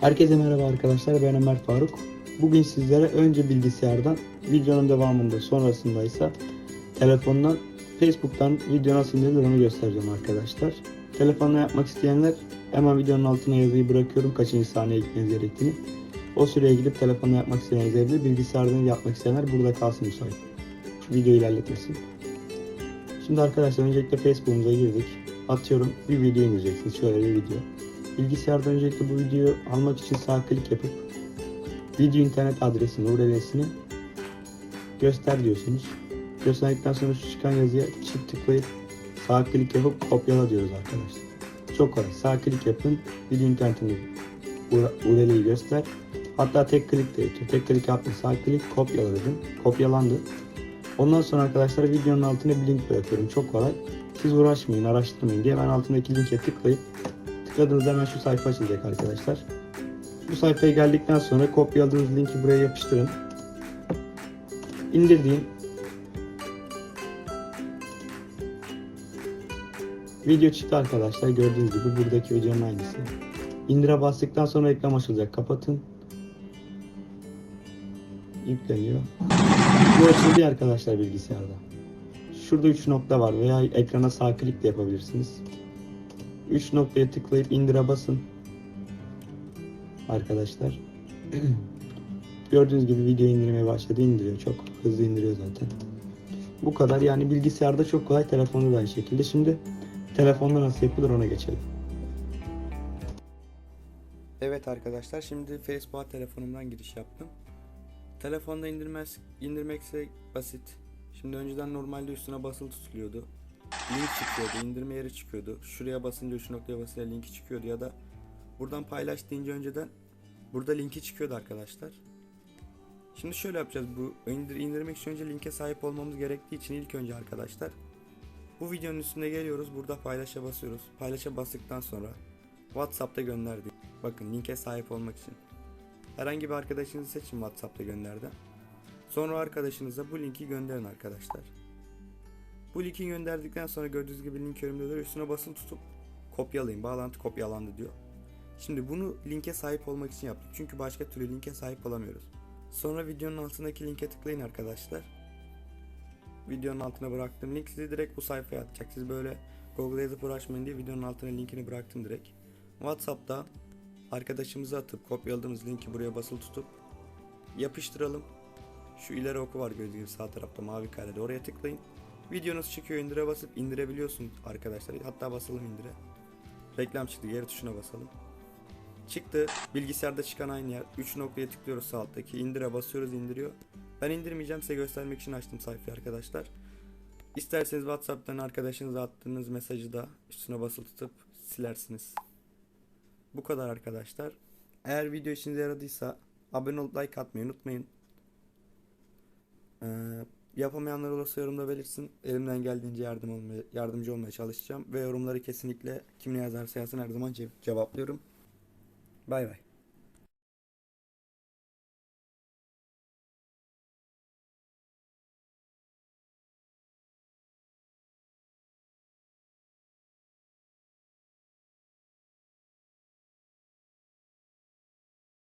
Herkese merhaba arkadaşlar ben Ömer Faruk. Bugün sizlere önce bilgisayardan videonun devamında sonrasında ise telefondan Facebook'tan video nasıl indirilir onu göstereceğim arkadaşlar. Telefonla yapmak isteyenler hemen videonun altına yazıyı bırakıyorum kaçıncı saniye gitmeniz gerektiğini. O süreye gidip telefonla yapmak isteyenler yazabilir. Bilgisayardan yapmak isteyenler burada kalsın müsait. Video ilerletmesin. Şimdi arkadaşlar öncelikle Facebook'umuza girdik. Atıyorum bir video indireceksiniz. Şöyle bir video. Bilgisayarda öncelikle bu videoyu almak için sağ klik yapıp video internet adresini, URL'sini göster diyorsunuz. Gösterdikten sonra şu çıkan yazıya çift tıklayıp sağ klik yapıp kopyala diyoruz arkadaşlar. Çok kolay. Sağ klik yapın. Video internetini URL'yi göster. Hatta tek klik de yetiyor. Tek klik yaptım. Sağ klik kopyala dedim. Kopyalandı. Ondan sonra arkadaşlar videonun altına bir link bırakıyorum. Çok kolay. Siz uğraşmayın, araştırmayın diye ben altındaki linke tıklayıp tıkladığınızda hemen şu sayfa açılacak arkadaşlar. Bu sayfaya geldikten sonra kopyaladığınız linki buraya yapıştırın. İndirdiğim video çıktı arkadaşlar. Gördüğünüz gibi buradaki videonun aynısı. İndire bastıktan sonra reklam açılacak. Kapatın. Yükleniyor. Bu açıldı arkadaşlar bilgisayarda. Şurada 3 nokta var veya ekrana sağ klik de yapabilirsiniz. 3 noktaya tıklayıp indire basın. Arkadaşlar. Gördüğünüz gibi video indirmeye başladı. indiriyor. Çok hızlı indiriyor zaten. Bu kadar. Yani bilgisayarda çok kolay. Telefonda da aynı şekilde. Şimdi telefonda nasıl yapılır ona geçelim. Evet arkadaşlar şimdi Facebook'a telefonumdan giriş yaptım. Telefonda indirmez, indirmekse basit. Şimdi önceden normalde üstüne basılı tutuluyordu. Link çıkıyordu, indirme yeri çıkıyordu. Şuraya basınca şu noktaya basınca linki çıkıyordu ya da buradan paylaş deyince önceden burada linki çıkıyordu arkadaşlar. Şimdi şöyle yapacağız. Bu indir, indirmek için önce linke sahip olmamız gerektiği için ilk önce arkadaşlar bu videonun üstüne geliyoruz. Burada paylaşa basıyoruz. Paylaşa bastıktan sonra WhatsApp'ta gönderdik. Bakın linke sahip olmak için. Herhangi bir arkadaşınızı seçin WhatsApp'ta gönderdi. Sonra arkadaşınıza bu linki gönderin arkadaşlar. Bu linki gönderdikten sonra gördüğünüz gibi link duruyor. Üstüne basın tutup kopyalayın. Bağlantı kopyalandı diyor. Şimdi bunu linke sahip olmak için yaptık. Çünkü başka türlü linke sahip olamıyoruz. Sonra videonun altındaki linke tıklayın arkadaşlar. Videonun altına bıraktığım link sizi direkt bu sayfaya atacak. Siz böyle Google'a yazıp uğraşmayın diye videonun altına linkini bıraktım direkt. WhatsApp'ta arkadaşımıza atıp kopyaladığımız linki buraya basılı tutup yapıştıralım. Şu ileri oku var gördüğünüz gibi sağ tarafta mavi karede oraya tıklayın. Videonuz çıkıyor indire basıp indirebiliyorsun arkadaşlar. Hatta basalım indire. Reklam çıktı geri tuşuna basalım. Çıktı. Bilgisayarda çıkan aynı yer. 3 noktaya tıklıyoruz sağ alttaki. indire basıyoruz indiriyor. Ben indirmeyeceğim size göstermek için açtım sayfayı arkadaşlar. İsterseniz WhatsApp'tan arkadaşınıza attığınız mesajı da üstüne basılı tutup silersiniz. Bu kadar arkadaşlar. Eğer video işinize yaradıysa abone olup like atmayı unutmayın. Ee, yapamayanlar olursa yorumda belirsin. Elimden geldiğince yardım olmaya, yardımcı olmaya çalışacağım. Ve yorumları kesinlikle kim ne yazarsa yazsın her zaman ce- cevaplıyorum. Bay bay.